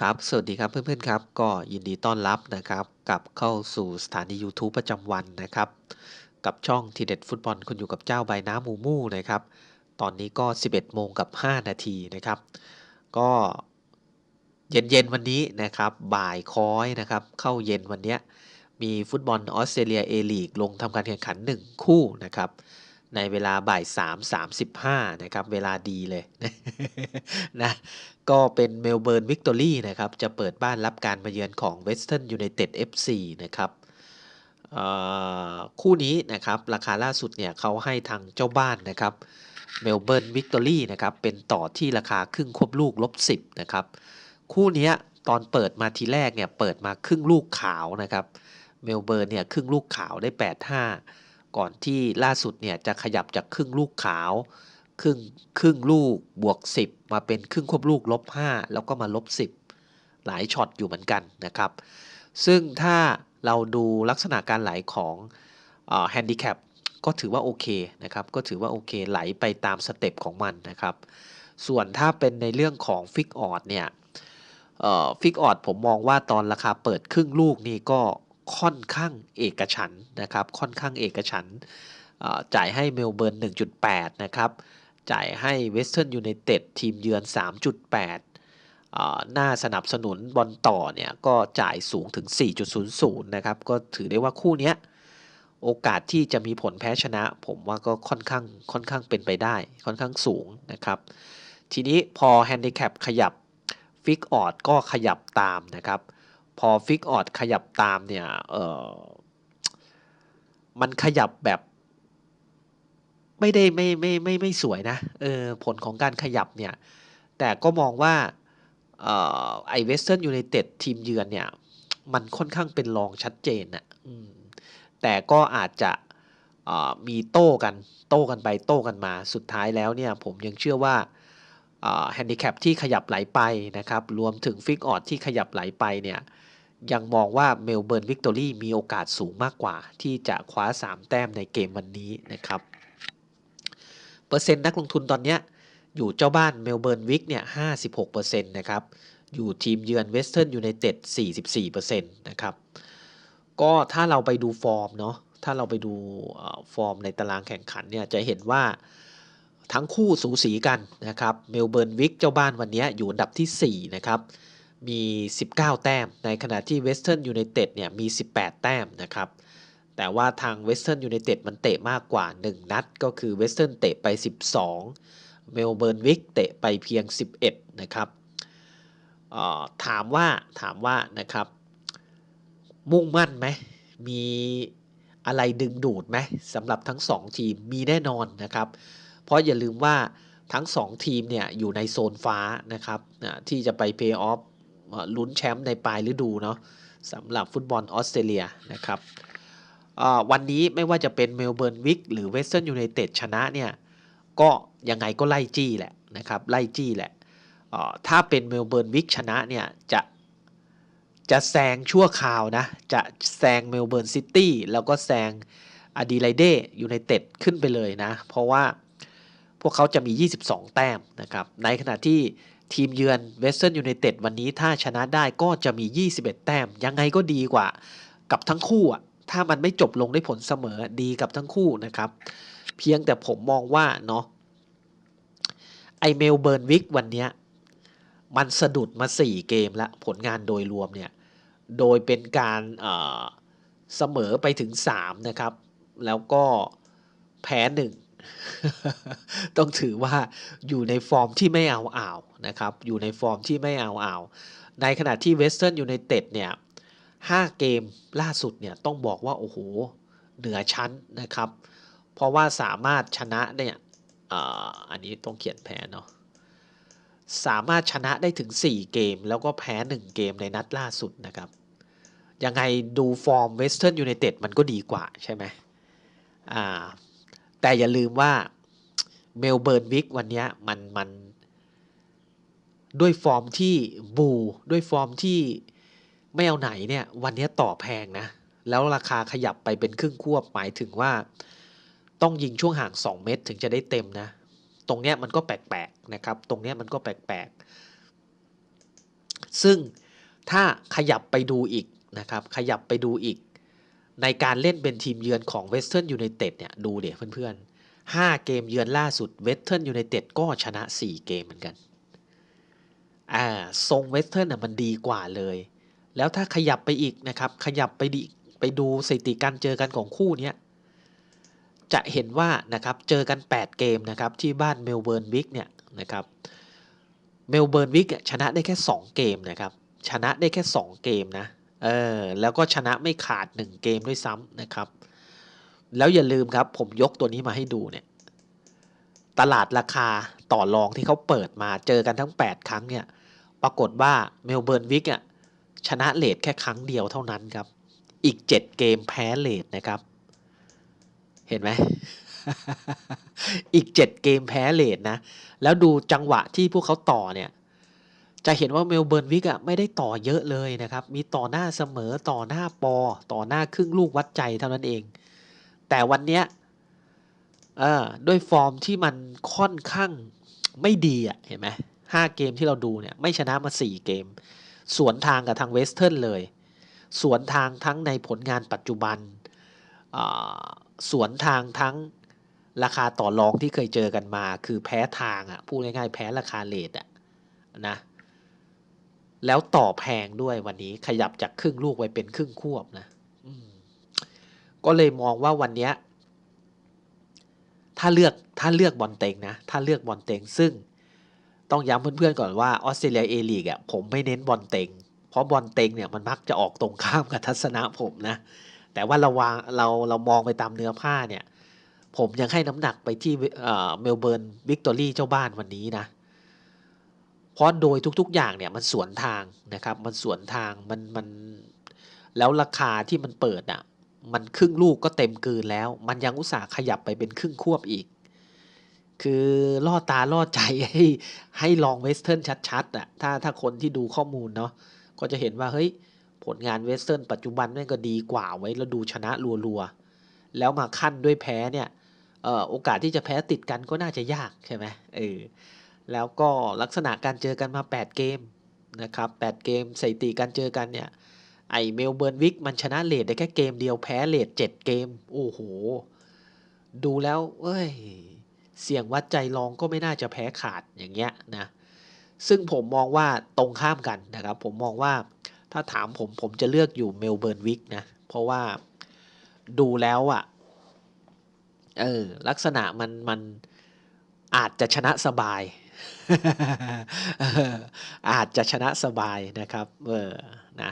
ครับ สวัสดีครับเพื่อนๆครับ ก็ยินดีต้อนรับนะครับกลับเข้าสู่สถานียูทูบประจำวันนะครับ กับช่องทีเด็ดฟุตบอลคุณอยู่กับเจ้าใบน้ำมูมูนะครับ ตอนนี้ก็ 11 โมงกับ 5 นาทีนะครับ ก็เย็นๆวันนี้นะครับบ่ายค้อยนะครับ เข้าเย็นวันนี้มีฟุตบอลออสเตรเลียเอลีกลงทำการแข่งขัน 1 คู่นะครับ ในเวลาบ่าย3 35นะครับ เวลาดีเลยนะก็เป็นเมลเบิร์นวิกตอรี่นะครับ จะเปิดบ้านรับการมาเยือนของเวสเทิร์นยูไนเต็ด FC นะครับคู่นี้นะครับ ราคาล่าสุดเนี่ยเขาให้ทางเจ้าบ้านนะครับเมลเบิร์นวิกตอรี่นะครับเป็นต่อที่ราคาครึ่งควบลูกลบ10นะครับ คู่นี้ตอนเปิดมาทีแรกเนี่ยเปิดมาครึ่งลูกขาวนะครับเมลเบิร์นเนี่ยครึ่งลูกขาวได้ 8-5 ก่อนที่ล่าสุดเนี่ยจะขยับจากครึ่งลูกขาว ครึ่งครึ่งลูกบวก 10 มาเป็นครึ่งควบลูกลบ 5 แล้วก็มาลบ 10 หลายช็อตอยู่เหมือนกันนะครับ ซึ่งถ้าเราดูลักษณะการไหลของแฮนดิแคปก็ถือว่าโอเคนะครับ ก็ถือว่าโอเคไหลไปตามสเต็ปของมันนะครับ ส่วนถ้าเป็นในเรื่องของฟิกออดเนี่ยฟิกออดผมมองว่าตอนราคาเปิดครึ่งลูกนี่ก็ ค่อนข้างเอกฉันนะครับ ค่อนข้างเอกฉันจ่ายให้เมลเบิร์น 1.8 นะครับ จ่ายให้เวสเทิร์นยูไนเต็ดทีมเยือน 3.8 หน้าสนับสนุนบอลต่อเนี่ย ก็จ่ายสูงถึง 4.00 นะครับ ก็ถือได้ว่าคู่นี้โอกาสที่จะมีผลแพ้ชนะ ผมว่าก็ค่อนข้างค่อนข้างเป็นไปได้ ค่อนข้างสูงนะครับ ทีนี้พอแฮนดิแคปขยับฟิกออดก็ขยับตามนะครับ พอฟิกออดขยับตามเนี่ยเออมันขยับแบบ ไม่ได้ไม่ไม่ไม่ไม่สวยนะเออผลของการขยับเนี่ย แต่ก็มองว่าไอเวสเทิร์นยูไนเต็ดทีมเยือนเนี่ย มันค่อนข้างเป็นรองชัดเจนนะแต่ก็อาจจะมีโต้กันโต้กันไปโต้กันมาสุดท้ายแล้วเนี่ย ผมยังเชื่อว่าแฮนดิแคปที่ขยับไหลไปนะครับ รวมถึงฟิกออดที่ขยับไหลไปเนี่ย ยังมองว่าเมลเบิร์นวิกตอรี่มีโอกาสสูงมากกว่า ที่จะคว้า 3 แต้มในเกมวันนี้นะครับ เปอร์เซ็นต์นักลงทุนตอนนี้อยู่เจ้าบ้านเมลเบิร์นวิกเนี่ย 56%นะครับ อยู่ทีมเยือนเวสเทิร์นยูไนเต็ด 44%นะครับ ก็ถ้าเราไปดูฟอร์มเนาะ ถ้าเราไปดูฟอร์มในตารางแข่งขันเนี่ยจะเห็นว่าทั้งคู่สูสีกันนะครับ เมลเบิร์นวิกเจ้าบ้านวันนี้อยู่อันดับที่ 4 นะครับ มี 19 แต้ม ในขณะที่เวสเทิร์นยูไนเต็ดเนี่ยมี 18 แต้มนะครับ แต่ว่าทางเวสเทิร์นยูไนเต็ดมันเตะมากกว่า 1 นัด ก็คือเวสเทิร์นเตะไป 12 เมลเบิร์นวิกเตะไปเพียง 11 นะครับถามว่าถามว่านะครับ มุ่งมั่นไหมมีอะไรดึงดูดไหมสำหรับทั้ง 2 ทีมมีแน่นอนนะครับ เพราะอย่าลืมว่าทั้ง 2 ทีมเนี่ยอยู่ในโซนฟ้านะครับที่จะไปเพย์ออฟ ลุ้นแชมป์ในปลายฤดูเนาะสำหรับฟุตบอลออสเตรเลียนะครับวันนี้ไม่ว่าจะเป็นเมลเบิร์นวิกหรือเวสเทิร์นยูไนเต็ดชนะเนี่ยก็ยังไงก็ไล่จี้แหละนะครับไล่จี้แหละถ้าเป็นเมลเบิร์นวิกชนะเนี่ยจะจะแซงชั่วคราวนะ จะแซงเมลเบิร์นซิตี้แล้วก็แซงอดีไลเดยูไนเต็ดขึ้นไปเลยนะ เพราะว่าพวกเขาจะมี 22 แต้มนะครับ ในขณะที่ ทีมเยือนเวสเทิร์นยูไนเต็ดวันนี้ถ้าชนะได้ก็จะมี 21 แต้ม ยังไงก็ดีกว่า กับทั้งคู่อะถ้ามันไม่จบลงได้ผลเสมอดีกับทั้งคู่นะครับ เพียงแต่ผมมองว่าเนาะไอเมลเบิร์นวิกวันนี้มันสะดุดมา 4 เกมแล้วผลงานโดยรวมเนี่ย โดยเป็นการเสมอไปถึง 3 นะครับ แล้วก็แพ้หนึ่ง ต้องถือว่าอยู่ในฟอร์มที่ไม่เอาอ่าว นะครับอยู่ในฟอร์มที่ไม่เอาอ่าวในขณะที่เวสเทิร์นยูไนเต็ดเนี่ย5เกมล่าสุดเนี่ยต้องบอกว่า โอ้โห เหนือชั้นนะครับ เพราะว่าสามารถชนะเนี่ยอันนี้ต้องเขียนแพ้เนาะสามารถชนะได้ถึง 4 เกม แล้วก็แพ้ 1 เกมในนัดล่าสุดนะครับ ยังไงดูฟอร์มเวสเทิร์นยูไนเต็ดมันก็ดีกว่าใช่ไหมแต่อย่าลืมว่าเมลเบิร์นวิกวันนี้มันมัน ด้วยฟอร์มที่บูด้วยฟอร์มที่ไม่เอาไหนเนี่ยวันนี้ต่อแพงนะแล้วราคาขยับไปเป็นครึ่งควบหมายถึงว่า ต้องยิงช่วงห่าง 2 เมตรถึงจะได้เต็มนะ ตรงเนี้ยมันก็แปลกๆนะครับ ตรงเนี้ยมันก็แปลกๆซึ่งถ้าขยับไปดูอีกนะครับ ขยับไปดูอีก ในการเล่นเป็นทีมเยือนของเวสเทิร์นยูไนเต็ดเนี่ยดูเดี๋ยวเพื่อนๆ5เกมเยือนล่าสุดเวสเทิร์นยูไนเต็ดก็ชนะ 4 เกมเหมือนกัน อ่าทรงเวสเทิร์นน่ะมันดีกว่าเลย แล้วถ้าขยับไปอีกนะครับ ขยับไปดีไปดูสถิติการเจอกันของคู่นี้จะเห็นว่านะครับเจอกัน 8 เกมนะครับที่บ้านเมลเบิร์นวิกเนี่ยนะครับเมลเบิร์นวิกชนะได้แค่ 2 เกมนะครับชนะได้แค่ 2 เกมนะเออแล้วก็ชนะไม่ขาด 1 เกมด้วยซ้ำนะครับ แล้วอย่าลืมครับผมยกตัวนี้มาให้ดูเนี่ยตลาดราคาต่อรองที่เขาเปิดมาเจอกันทั้ง 8 ครั้งเนี่ย ปรากฏว่าเมลเบิร์นวิกอะชนะเลทแค่ครั้งเดียวเท่านั้นครับ อีก 7 เกมแพ้เลทนะครับ เห็นไหม อีก 7 เกมแพ้เลทนะ แล้วดูจังหวะที่พวกเขาต่อเนี่ย จะเห็นว่าเมลเบิร์นวิกอะไม่ได้ต่อเยอะเลยนะครับ มีต่อหน้าเสมอต่อหน้าปอ ต่อหน้าครึ่งลูกวัดใจเท่านั้นเอง แต่วันเนี้ยเออด้วยฟอร์มที่มันค่อนข้างไม่ดีอะ เห็นไหม ห้าเกมที่เราดูเนี่ยไม่ชนะมาสี่เกม สวนทางกับทางเวสเทิร์นเลย สวนทางทั้งในผลงานปัจจุบัน สวนทางทั้งราคาต่อรองที่เคยเจอกันมา คือแพ้ทางอะพูดง่ายๆแพ้ราคาเลทอะนะแล้วต่อแพงด้วยวันนี้ขยับจากครึ่งลูกไปเป็นครึ่งควบนะก็เลยมองว่าวันนี้ถ้าเลือกถ้าเลือกบอลเต็งนะ ถ้าเลือกบอลเต็งซึ่ง ต้องย้ำเพื่อนๆก่อนว่าออสเตรเลียเอลีกอะผมไม่เน้นบอลเต็ง เพราะบอลเต็งเนี่ยมันมักจะออกตรงข้ามกับทัศนะผมนะ แต่ว่าเราวางเราเรามองไปตามเนื้อผ้าเนี่ย ผมยังให้น้ำหนักไปที่เมลเบิร์นวิกตอรี่เจ้าบ้านวันนี้นะเพราะโดยทุกๆอย่างเนี่ยมันสวนทางนะครับ มันสวนทางมันมันแล้วราคาที่มันเปิดอะ มันครึ่งลูกก็เต็มกืนแล้ว มันยังอุตส่าห์ขยับไปเป็นครึ่งควบอีก คือล่อตาล่อใจให้ให้ลองเวสเทิร์นชัดๆอะถ้าถ้าคนที่ดูข้อมูลเนาะก็จะเห็นว่าเฮ้ยผลงานเวสเทิร์นปัจจุบันนั่นก็ดีกว่าไว้แล้วดูชนะรัวๆ แล้วมาขั้นด้วยแพ้เนี่ยเอ่อโอกาสที่จะแพ้ติดกันก็น่าจะยากใช่ไหมเออแล้วก็ลักษณะการเจอกันมา 8 เกมนะครับ8เกมสถิติการเจอกันเนี่ยไอเมลเบิร์นวิกมันชนะเลดได้แค่เกมเดียวแพ้เลดเจ็ดเกม โอ้โห ดูแล้วเอ้ย เสี่ยงวัดใจลองก็ไม่น่าจะแพ้ขาดอย่างเงี้ยนะซึ่งผมมองว่าตรงข้ามกันนะครับ ผมมองว่าถ้าถามผมผมจะเลือกอยู่เมลเบิร์นวิกนะเพราะว่าดูแล้วอะ่ะเออลักษณะมันมันอาจจะชนะสบาย อาจจะชนะสบายนะครับ เออนะ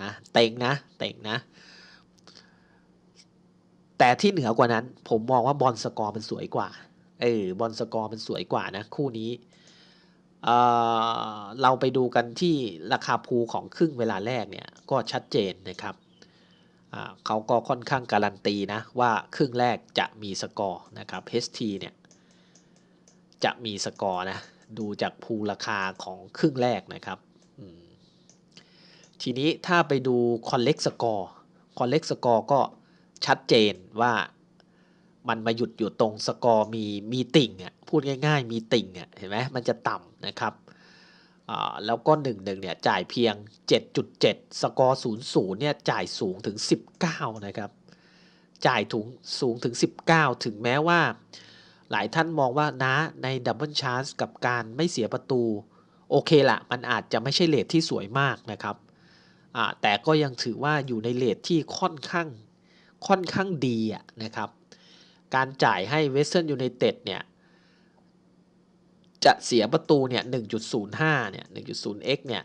นะเต็งนะเต็งนะ แต่ที่เหนือกว่านั้น ผมมองว่าบอลสกอร์มันสวยกว่า เออบอลสกอร์มันสวยกว่านะ คู่นี้เเราไปดูกันที่ราคาภูของครึ่งเวลาแรกเนี่ยก็ชัดเจนนะครับเขาก็ค่อนข้างการันตีนะว่าครึ่งแรกจะมีสกอร์นะครับ HT เนี่ยจะมีสกอร์นะดูจากภูราคาของครึ่งแรกนะครับทีนี้ถ้าไปดูคอนเล็กสกอร์คอนเล็กสกอร์ก็ชัดเจนว่า มันมาหยุดอยู่ตรงสกอร์มีมีติ่งอะพูดง่ายๆ มีติ่งอะเห็นไหมมันจะต่ำนะครับแล้วก็1นึเนี่ยจ่ายเพียง 7.7 สกอร์ 00 เนี่ยจ่ายสูงถึง 19 นะครับ จ่ายถุงสูงถึง 19 ถึงแม้ว่า หลายท่านมองว่านะในดับเบิลชาร์สกับการไม่เสียประตู โอเคละมันอาจจะไม่ใช่เลทที่สวยมากนะครับ แต่ก็ยังถือว่าอยู่ในเลทที่ค่อนข้างค่อนข้างดีะนะครับ การจ่ายให้เวสเทิร์นยูไนเต็ดเนี่ยจะเสียประตูเนี่ย 1.05 เนี่ย 1.0x เนี่ย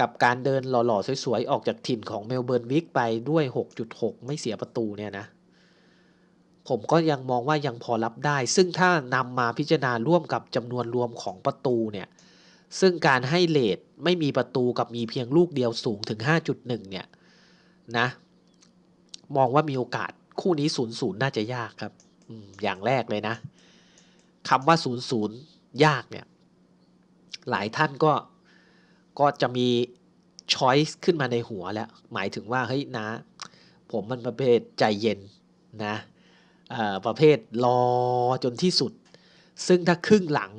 กับการเดินหล่อๆ สวยๆ ออกจากถิ่นของเมลเบิร์นวิกไปด้วย 6.6 ไม่เสียประตูเนี่ยนะ ผมก็ยังมองว่ายังพอรับได้ ซึ่งถ้านำมาพิจารณาร่วมกับจำนวนรวมของประตูเนี่ย ซึ่งการให้เลทไม่มีประตูกับมีเพียงลูกเดียวสูงถึง 5.1 เนี่ยนะ มองว่ามีโอกาส คู่นี้0-0น่าจะยากครับอย่างแรกเลยนะคำว่า0-0ยากเนี่ย หลายท่านก็ก็จะมีช้อยส์ขึ้นมาในหัวแล้ว หมายถึงว่าเฮ้ยนะ ผมมันประเภทใจเย็นนะประเภทรอจนที่สุด ซึ่งถ้าครึ่งหลัง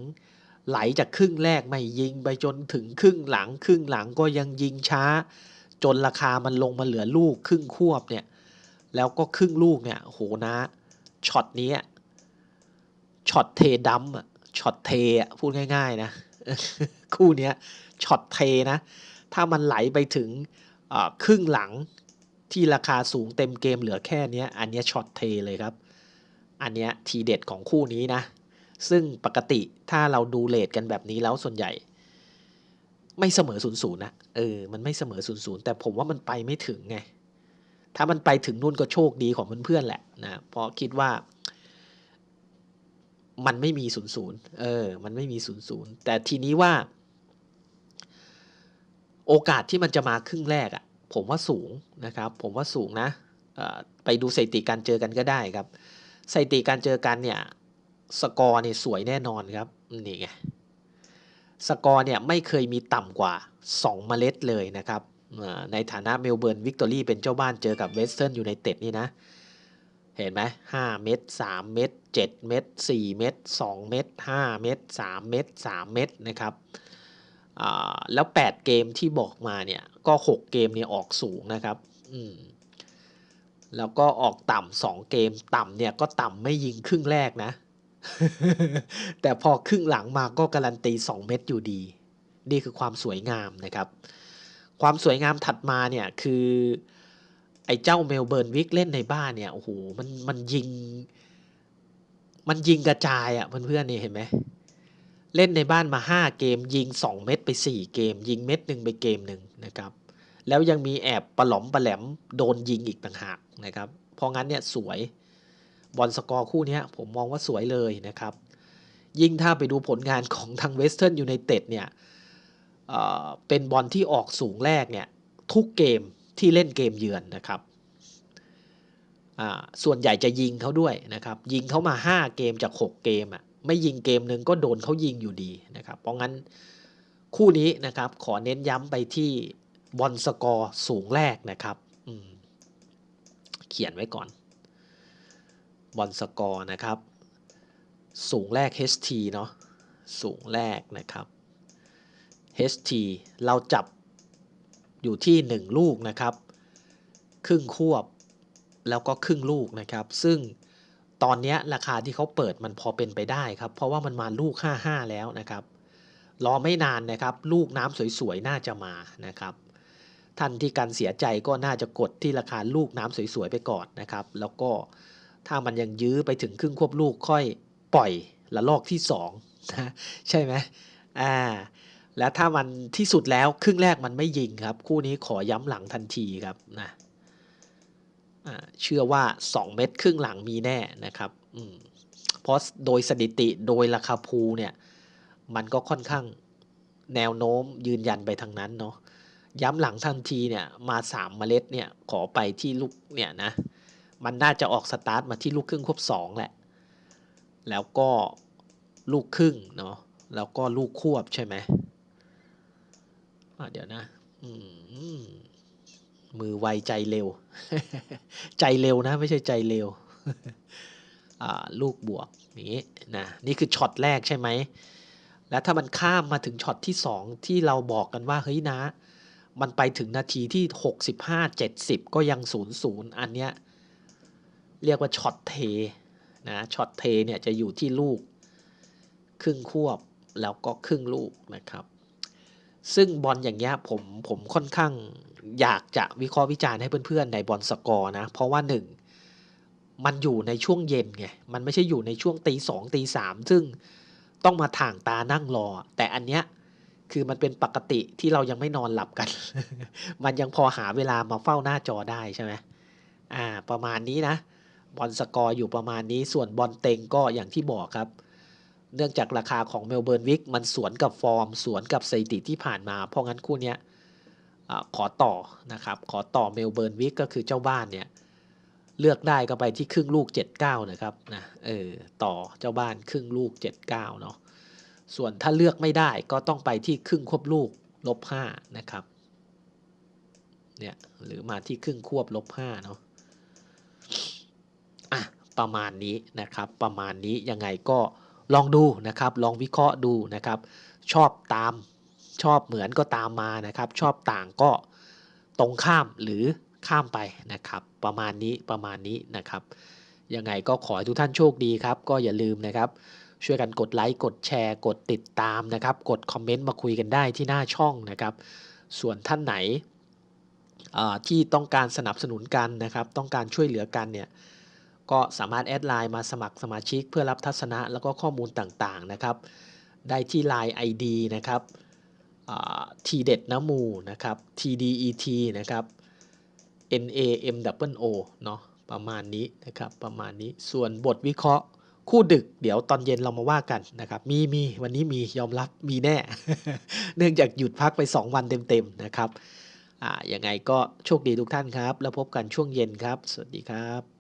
ไหลจากครึ่งแรกไม่ยิงไปจนถึงครึ่งหลัง ครึ่งหลังก็ยังยิงช้า จนราคามันลงมาเหลือลูกครึ่งควบเนี่ย แล้วก็ครึ่งลูกเนี่ยโหนะช็อตนี้ช็อตเทดัมอะช็อตเทอะพูดง่าย ๆ นะ คู่เนี้ยช็อตเทนะ ถ้ามันไหลไปถึงครึ่งหลังที่ราคาสูงเต็มเกมเหลือแค่นี้อันนี้ช็อตเทเลยครับ อันนี้ทีเด็ดของคู่นี้นะ ซึ่งปกติถ้าเราดูเลทกันแบบนี้แล้วส่วนใหญ่ ไม่เสมอศูนย์ศูนย์นะเออมันไม่เสมอศูนย์ศูนย์แต่ผมว่ามันไปไม่ถึงไง ถ้ามันไปถึงนู่นก็โชคดีของเพื่อนๆแหละนะเพราะคิดว่า มันไม่มีศูนย์ศูนย์เออ มันไม่มีศูนย์ศูนย์แต่ทีนี้ว่า โอกาสที่มันจะมาครึ่งแรกอะ่ะ ผมว่าสูงนะครับ ผมว่าสูงนะไปดูสถิติการเจอกันก็ได้ครับสถิติการเจอกันเนี่ย สกอร์เนี่ยสวยแน่นอนครับนี่ไงสกอร์เนี่ยไม่เคยมีต่ำกว่า 2 เมล็ดเลยนะครับ ในฐานะเมลเบิร์นวิกตอรี่เป็นเจ้าบ้านเจอกับเวสเทิร์นยูไนเต็ดนี่นะ เห็นไหมห้าเม็ดสามเม็ดเจ็ดเม็ดสี่เม็ดสองเม็ดห้าเม็ดสามเม็ดสามเม็ดนะครับแล้ว 8 เกมที่บอกมาเนี่ยก็ 6 เกมเนี่ยออกสูงนะครับอืมแล้วก็ออกต่ำสองเกมต่ำเนี่ยก็ต่ำไม่ยิงครึ่งแรกนะ แต่พอครึ่งหลังมาก็การันตี 2 เม็ดอยู่ดี นี่คือความสวยงามนะครับ ความสวยงามถัดมาเนี่ยคือไอ้เจ้าเมลเบิร์นวิกเล่นในบ้านเนี่ยโอ้โหมันมันยิง มันยิงกระจายอะ่ะเพื่อนๆนี่เห็นไหมเล่นในบ้านมา 5 เกม ยิง 2 เม็ดไป 4 เกม ยิงเม็ดหนึ่งไปเกมหนึ่งนะครับ แล้วยังมีแอบปะหลอมปะแหลมโดนยิงอีกต่างหากนะครับ เพราะงั้นเนี่ยสวยบอลสกอร์คู่นี้ผมมองว่าสวยเลยนะครับ ยิ่งถ้าไปดูผลงานของทางเวสเทิร์นยูไนเต็ดเนี่ย เเป็นบอลที่ออกสูงแรกเนี่ยทุกเกมที่เล่นเกมเยือนนะครับส่วนใหญ่จะยิงเขาด้วยนะครับ ยิงเขามา 5 เกมจาก 6 เกมอะไม่ยิงเกมหนึ่งก็โดนเขายิงอยู่ดีนะครับ เพราะงั้นคู่นี้นะครับ ขอเน้นย้ำไปที่บอลสกอร์สูงแรกนะครับเขียนไว้ก่อน บอลสกอร์นะครับ สูงแรก HT เนาะสูงแรกนะครับ HT เราจับอยู่ที่ 1 ลูกนะครับ ครึ่งควบแล้วก็ครึ่งลูกนะครับ ซึ่งตอนนี้ราคาที่เขาเปิดมันพอเป็นไปได้ครับ เพราะว่ามันมาลูก 55 แล้วนะครับ รอไม่นานนะครับ ลูกน้ำสวยๆ น่าจะมานะครับ ท่านที่กันเสียใจก็น่าจะกดที่ราคาลูกน้ำสวยๆ ไปก่อนนะครับ แล้วก็ถ้ามันยังยื้อไปถึงครึ่งควบลูกค่อยปล่อยละลอกที่2นะใช่ไหมอ่า แล้วถ้ามันที่สุดแล้วครึ่งแรกมันไม่ยิงครับ คู่นี้ขอย้ำหลังทันทีครับนะเชื่อว่า 2 เม็ดครึ่งหลังมีแน่นะครับเพราะโดยสถิติโดยราคาภูเนี่ย มันก็ค่อนข้างแนวโน้มยืนยันไปทางนั้นเนาะย้ำหลังทันทีเนี่ยมา3เมล็ดเนี่ยขอไปที่ลูกเนี่ยนะมันน่าจะออกสตาร์ทมาที่ลูกครึ่งควบ2แหละ แล้วก็ลูกครึ่งเนาะแล้วก็ลูกควบใช่ไหม เดี๋ยวนะมือไวใจเร็ว ใจเร็วนะไม่ใช่ใจเร็วลูกบวกนี้นะนี่คือช็อตแรกใช่ไหม แล้วถ้ามันข้ามมาถึงช็อตที่สองที่เราบอกกันว่าเฮ้ยนะ มันไปถึงนาทีที่หกสิบห้าเจ็ดสิบก็ยังศูนย์ศูนย์อันเนี้ยเรียกว่าช็อตเทนะช็อตเทเนี่ยจะอยู่ที่ลูก ครึ่งควบแล้วก็ครึ่งลูกนะครับ ซึ่งบอลอย่างเงี้ยผมผมค่อนข้างอยากจะวิเคราะห์วิจารณ์ให้เพื่อนๆในบอลสกอร์นะ เพราะว่าหนึ่งมันอยู่ในช่วงเย็นไง มันไม่ใช่อยู่ในช่วงตีสองตีสามซึ่งต้องมาถ่างตานั่งรอ แต่อันเนี้ยคือมันเป็นปกติที่เรายังไม่นอนหลับกัน มันยังพอหาเวลามาเฝ้าหน้าจอได้ใช่ไหมอ่า ประมาณนี้นะ บอลสกอร์อยู่ประมาณนี้ ส่วนบอลเต็งก็อย่างที่บอกครับ เนื่องจากราคาของเมลเบิร์นวิกมันสวนกับฟอร์ม สวนกับสถิติที่ผ่านมา เพราะงั้นคู่นี้ขอต่อนะครับ ขอต่อเมลเบิร์นวิกก็คือเจ้าบ้านเนี่ย เลือกได้ก็ไปที่ครึ่งลูก 79 นะครับนะเออต่อเจ้าบ้านครึ่งลูก 79 เนาะส่วนถ้าเลือกไม่ได้ก็ต้องไปที่ครึ่งควบลูกลบ5นะครับเนี่ยหรือมาที่ครึ่งควบลบ5เนาะอะประมาณนี้นะครับ ประมาณนี้ยังไงก็ ลองดูนะครับ ลองวิเคราะห์ดูนะครับ ชอบตามชอบเหมือนก็ตามมานะครับ ชอบต่างก็ตรงข้ามหรือข้ามไปนะครับ ประมาณนี้ประมาณนี้นะครับยังไงก็ขอให้ทุกท่านโชคดีครับ ก็อย่าลืมนะครับ ช่วยกันกดไลค์กดแชร์กดติดตามนะครับ กดคอมเมนต์มาคุยกันได้ที่หน้าช่องนะครับ ส่วนท่านไหนที่ต้องการสนับสนุนกันนะครับ ต้องการช่วยเหลือกันเนี่ย ก็สามารถแอดไลน์มาสมัครสมาชิกเพื่อรับทัศนะแล้วก็ข้อมูลต่างๆนะครับ ได้ที่ Line ID นะครับทีเด็ดน้ำมูนะครับ TDET นะครับ NAM W O เนาะประมาณนี้นะครับประมาณนี้ส่วนบทวิเคราะห์คู่ดึกเดี๋ยวตอนเย็นเรามาว่ากันนะครับ มีมีวันนี้มียอมรับมีแน่ เนื่องจากหยุดพักไป 2 วันเต็มๆนะครับอ่ายังไงก็โชคดีทุกท่านครับ แล้วพบกันช่วงเย็นครับ สวัสดีครับ